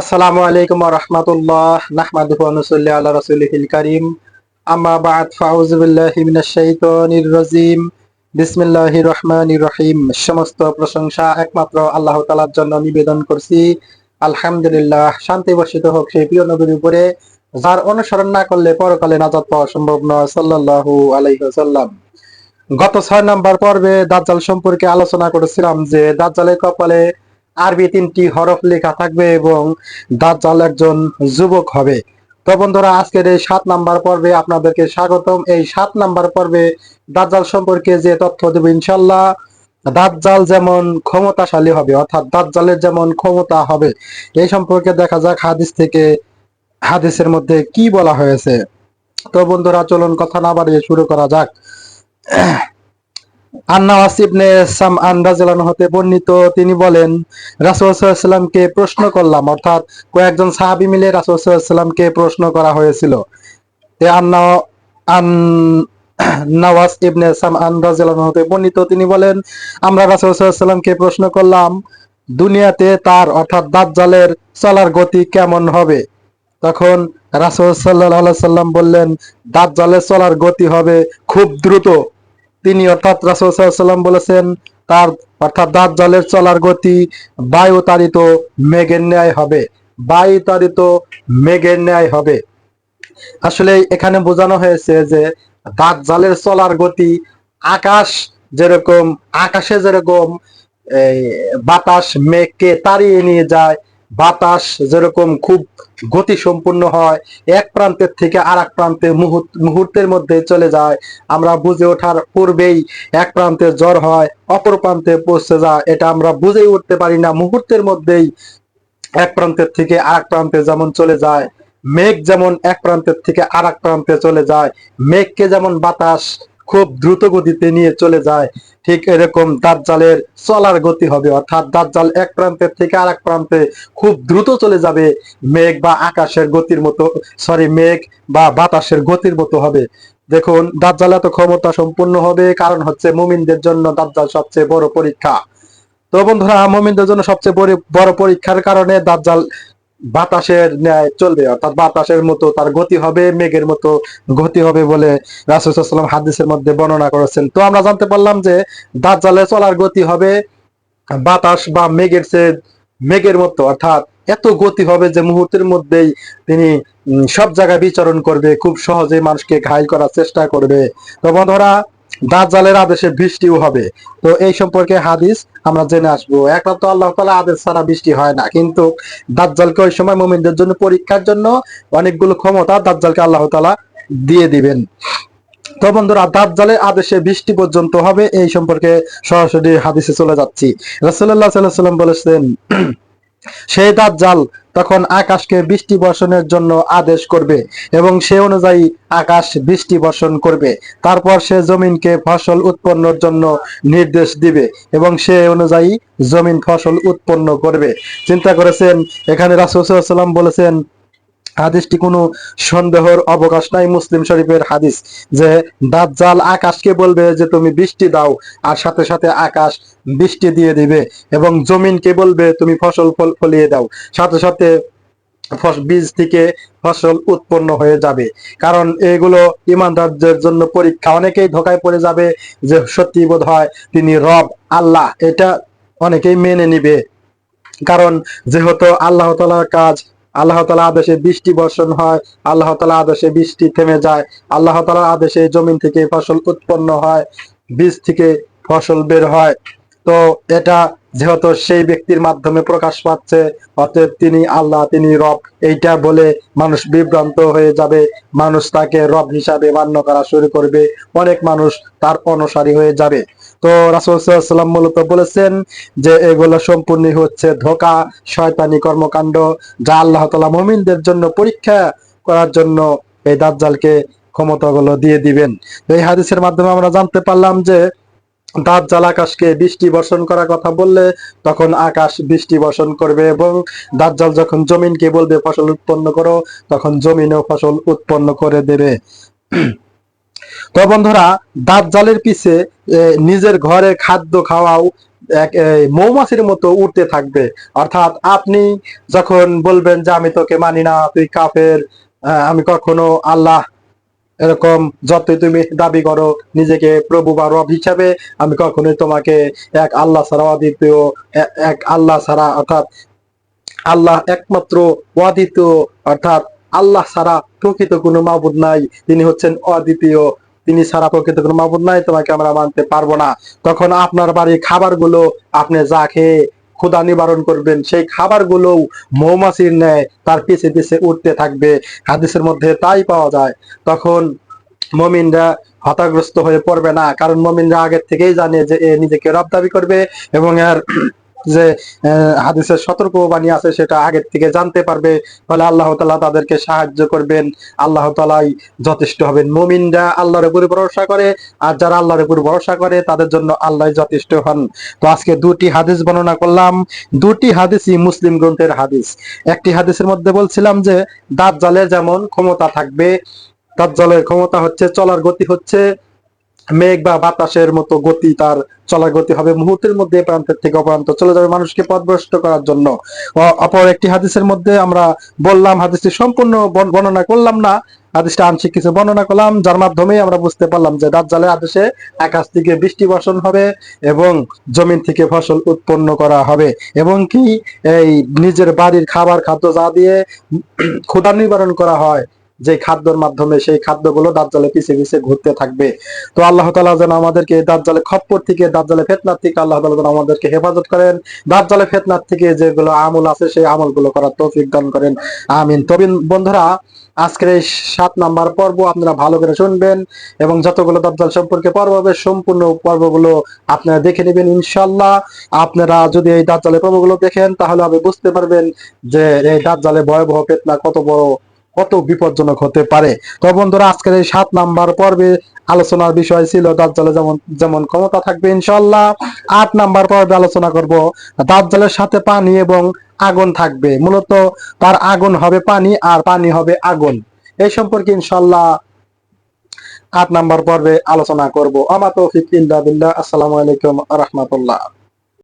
আসসালামু আলাইকুম আম্মা বা'দ মিনাশ শাইতানির বিসমিল্লাহির রহমানির রহিম। সমস্ত প্রশংসা একমাত্র আল্লাহ তাআলার জন্য নিবেদন করছি। আলহামদুলিল্লাহ, শান্তি বর্ষিত হোক সেই প্রিয় নবীর উপরে, যার অনুসরণ না করলে পরকালে নাজাত পাওয়া সম্ভব নয়, সাল্লাল্লাহু আলাইহি ওয়াসাল্লাম। গত ছয় নম্বর পর্বে দাজ্জাল সম্পর্কে আলোচনা করেছিলাম যে দাজ্জালের কপালে আরবি তিনটি হরফ লেখা থাকবে এবং দাজ্জাল একজন যুবক হবে। তো বন্ধুরা, আজকের এই সাত নাম্বার পর্বে আপনাদেরকে স্বাগতম। এই সাত নাম্বার পর্বে দাজ্জাল সম্পর্কে যে তথ্য দেব ইনশাল্লাহ দাজ্জাল যেমন ক্ষমতাশালী হবে, অর্থাৎ দাজ্জালের যেমন ক্ষমতা হবে, এই সম্পর্কে দেখা যাক হাদিস থেকে, হাদিসের মধ্যে কি বলা হয়েছে। তো বন্ধুরা, চলুন কথা না বাড়িয়ে শুরু করা যাক। আন্নাওয়াস ইবনে সামআন রাদিয়াল্লাহু হতে বর্ণিত, তিনি বলেন, রাসূল সাল্লাল্লাহু আলাইহি সাল্লামকে প্রশ্ন করলাম, অর্থাৎ কয়েকজন সাহাবী মিলে প্রশ্ন করা হয়েছিল। আন্না, আন ইবনে রাদিয়াল্লাহু হতে বর্ণিত, তিনি বলেন, আমরা রাসূল সাল্লামকে প্রশ্ন করলাম, দুনিয়াতে তার, অর্থাৎ দাজ্জালের চলার গতি কেমন হবে? তখন রাসূল আলাইহি সাল্লাম বললেন, দাজ্জালের চলার গতি হবে খুব দ্রুত। তিনি অর্থাৎ রাসূল সাল্লাম বলেছেন, তার অর্থাৎ দাজ্জালের চলার গতি বায়ু তাড়িত মেঘের ন্যায় হবে। বায়ু তাড়িত মেঘের ন্যায় হবে। আসলে এখানে বোঝানো হয়েছে যে দাজ্জালের চলার গতি আকাশ যেরকম, আকাশে যেরকম বাতাস মেঘকে তাড়িয়ে নিয়ে যায় বাতাস যেরকম খুব গতি সম্পূর্ণ হয়, এক প্রান্তের থেকে আর এক প্রান্তে মুহূর্তের মধ্যে চলে যায়। আমরা বুঝে ওঠার পূর্বেই এক প্রান্তে জ্বর হয়, অপর প্রান্তে পৌঁছে যায়। এটা আমরা বুঝেই উঠতে পারি না। মুহূর্তের মধ্যেই এক প্রান্তের থেকে আর এক প্রান্তে যেমন চলে যায়, মেঘ যেমন এক প্রান্তের থেকে আর এক প্রান্তে চলে যায়, মেঘকে যেমন বাতাস খুব দ্রুত গতিতে নিয়ে চলে যায়। ঠিক এরকম দাজ্জালের চলার গতি হবে। অর্থাৎ দাজ্জাল এক প্রান্তের থেকে আর এক প্রান্তে খুব দ্রুত চলে যাবে। মেঘ বা আকাশের গতির মতো সরি মেঘ বা বাতাসের গতির মতো হবে। দেখুন, দাজ্জাল এত ক্ষমতা সম্পূর্ণ হবে, কারণ হচ্ছে মুমিনদের জন্য দাজ্জাল সবচেয়ে বড় পরীক্ষা। তো বন্ধুরা, মুমিনদের জন্য সবচেয়ে বড় পরীক্ষার কারণে দাজ্জাল বাতাসের ন্যায় চলবে, অর্থাৎ বাতাসের মতো তার গতি হবে, মেঘের মতো গতি হবে বলে রাসুসাল্লাম হাদিসের মধ্যে বর্ণনা করেছেন। তো আমরা জানতে পারলাম যে দাজ্জালে চলার গতি হবে বাতাস বা মেঘের চেয়ে মেঘের মতো, অর্থাৎ এত গতি হবে যে মুহূর্তের মধ্যেই তিনি সব জায়গায় বিচরণ করবে, খুব সহজে মানুষকে ঘায়ল করার চেষ্টা করবে। তো বন্ধুরা দাজ্জালের আদেশে বৃষ্টিও হবে। তো এই সম্পর্কে হাদিস আমরা জেনে আসব। একবার তো আল্লাহ তালা আদেশ ছাড়া বৃষ্টি হয় না। কিন্তু দাজ্জালকে ওই সময় মোমিনদের জন্য পরীক্ষার জন্য অনেকগুলো ক্ষমতা দাজ্জালকে আল্লাহ তালা দিয়ে দিবেন। তো বন্ধুরা, দাজ্জালের আদেশে বৃষ্টি পর্যন্ত হবে এই সম্পর্কে সরাসরি হাদিসে চলে যাচ্ছি। আলাইহি সাল্লাম বলেছেন, সেই দাজ্জাল তখন আকাশকে বৃষ্টি বর্ষণের জন্য আদেশ করবে এবং সে অনুযায়ী আকাশ বৃষ্টি বর্ষণ করবে। তারপর সে জমিনকে ফসল উৎপন্নের জন্য নির্দেশ দিবে এবং সে অনুযায়ী জমিন ফসল উৎপন্ন করবে। চিন্তা করেছেন? এখানে রাসূলুল্লাহ বলেছেন, হাদিসটি কোনো সন্দেহর অবকাশ নাই মুসলিম শরীফের হাদিস যে, দাজ্জাল আকাশকে বলবে যে, তুমি বৃষ্টি দাও, আর সাথে সাথে আকাশ বৃষ্টি দিয়ে দিবে এবং জমিনকে বলবে, তুমি ফসল ফল, ফলিয়ে দাও। সাথে সাথে বীজ থেকে ফসল উৎপন্ন হয়ে যাবে। কারণ এগুলো ইমানদারদের জন্য পরীক্ষা। অনেকেই ধোকায় পড়ে যাবে যে, সত্যি বোধ হয় তিনি রব, আল্লাহ। এটা অনেকেই মেনে নিবে। কারণ যেহেতু আল্লাহ তালার কাজ, আল্লাহ তালা আদেশে বৃষ্টি বর্ষণ হয়, আল্লাহ তালা আদেশে বৃষ্টি থেমে যায়, আল্লাহ তালার আদেশে জমিন থেকে ফসল উৎপন্ন হয়, বীজ থেকে ফসল বের হয়। তো এটা যেহেতু সেই ব্যক্তির মাধ্যমে প্রকাশ পাচ্ছে, অতএব তিনি আল্লাহ, তিনি রব, এইটা বলে মানুষ বিভ্রান্ত হয়ে যাবে, মানুষ তাকে রব হিসাবে মান্য করা শুরু করবে, অনেক মানুষ তার অনুসারী হয়ে যাবে। তো রাসুলাম মূলত বলেছেন যে এগুলো সম্পূর্ণ হচ্ছে ধোকা, শয়তানি কর্মকাণ্ড, যা আল্লাহ তালা মুমিনদের জন্য পরীক্ষা করার জন্য এই দাজ্জালকে ক্ষমতাগুলো দিয়ে দিবেন। এই হাদিসের মাধ্যমে আমরা জানতে পারলাম যে দাজ্জাল আকাশকে বৃষ্টি বর্ষণ করার কথা বললে তখন আকাশ বৃষ্টি বর্ষণ করবে এবং দাজ্জাল যখন জমিনকে বলবে ফসল উৎপন্ন করো, তখন জমিনও ফসল উৎপন্ন করে দেবে। তো বন্ধুরা দাজ্জালের পিছে নিজের ঘরে খাদ্য খাওয়াও এক মৌমাছির মতো উঠতে থাকবে। অর্থাৎ আপনি যখন বলবেন যে আমি তোকে মানি না, তুই কাফের আমি কখনো আল্লাহ এরকম যতই তুমি দাবি করো, নিজেকে প্রভু বা রব হিসাবে, আমি কখনোই তোমাকে এক আল্লাহ ছাড়া অদ্বিতীয় এক আল্লাহ ছাড়া, অর্থাৎ আল্লাহ একমাত্র অদ্বিতীয়, অর্থাৎ আল্লাহ ছাড়া প্রকৃত কোনো মাবুদ নাই। তিনি হচ্ছেন অদ্বিতীয়। তিনি ছাড়া প্রকৃত কোনো মাবুদ নাই, তোমাকে আমরা মানতে পারব না। তখন আপনার বাড়ির খাবারগুলো আপনি যা খেয়ে ক্ষুধা নিবারণ করবেন। সেই খাবারগুলো মৌমাছির ন্যায় তার পিছে পিছে উঠতে থাকবে। হাদিসের মধ্যে তাই পাওয়া যায়। তখন মমিনরা হতাগ্রস্ত হয়ে পড়বে না। কারণ মমিনরা আগের থেকেই জানে যে এ নিজেকে রব দাবি করবে এবং এর যে হাদিসের সতর্ক বাণী আছে, সেটা আগের থেকে জানতে পারবে। ফলে আল্লাহ তালা তাদেরকে সাহায্য করবেন। আল্লাহ তালাই যথেষ্ট হবেন মুমিনরা আল্লাহর উপরে ভরসা করে, আর যারা আল্লাহর উপর ভরসা করে, তাদের জন্য আল্লাহ যথেষ্ট হন। তো আজকে দুটি হাদিস বর্ণনা করলাম। দুটি হাদিসই মুসলিম গ্রন্থের হাদিস। একটি হাদিসের মধ্যে বলছিলাম যে দাঁত জালের যেমন ক্ষমতা থাকবে দাঁত জলের ক্ষমতা হচ্ছে, চলার গতি হচ্ছে মেঘ বা বাতাসের মতো গতি তার চলার গতি হবে। মুহূর্তের মধ্যে প্রান্তের থেকে অপ্রান্ত চলে যাবে মানুষকে পথভ্রষ্ট করার জন্য। অপর একটি হাদিসের মধ্যে আমরা বললাম, হাদিসটি সম্পূর্ণ বর্ণনা করলাম না। হাদিসটা আংশিক কিছু বর্ণনা করলাম, যার মাধ্যমে আমরা বুঝতে পারলাম যে দাজ্জালের আদেশে আকাশ থেকে বৃষ্টি বর্ষণ হবে এবং জমিন থেকে ফসল উৎপন্ন করা হবে। এবং কি এই নিজের বাড়ির খাবার, খাদ্য যা দিয়ে ক্ষুধা নিবারণ করা হয় যে খাদ্যের মাধ্যমে সেই খাদ্যগুলো দাজ্জালে পিছে পিছে ঘুরতে থাকবে। তো আল্লাহ তালা যেন আমাদেরকে দাজ্জালে খপ্পর থেকে, দাজ্জালে ফেতনার থেকে আল্লাহ তালা যেন আমাদেরকে হেফাজত করেন। দাজ্জালে ফেতনার থেকে যেগুলো আমল আছে, সেই আমলগুলো করার তৌফিক দান করেন। আমিন। তবে বন্ধুরা, আজকের এই সাত নাম্বার পর্ব আপনারা ভালো করে শুনবেন এবং যতগুলো দাজ্জাল সম্পর্কে পর্ব হবে, সম্পূর্ণ পর্বগুলো আপনারা দেখে নেবেন ইনশাল্লাহ আপনারা যদি এই দাজ্জালের পর্বগুলো দেখেন, তাহলে আপনি বুঝতে পারবেন যে এই দাজ্জালে ভয়াবহ পেতনা কত বড় কত বিপজ্জনক হতে পারে। তো বন্ধুরা, আজকের এই সাত নাম্বার পর্বে আলোচনার বিষয় ছিল দাজ্জালে যেমন যেমন ক্ষমতা থাকবে ইনশাল্লাহ আট নাম্বার পর্বে আলোচনা করব, দাজ্জালের সাথে পানি এবং আগুন থাকবে। মূলত তার আগুন হবে পানি আর পানি হবে আগুন। এই সম্পর্কে ইনশাল্লাহ আট নাম্বার পর্বে আলোচনা করব। আমা তৌফিক ইল্লা বিল্লাহ। আসসালামু আলাইকুম রহমতুল্লাহ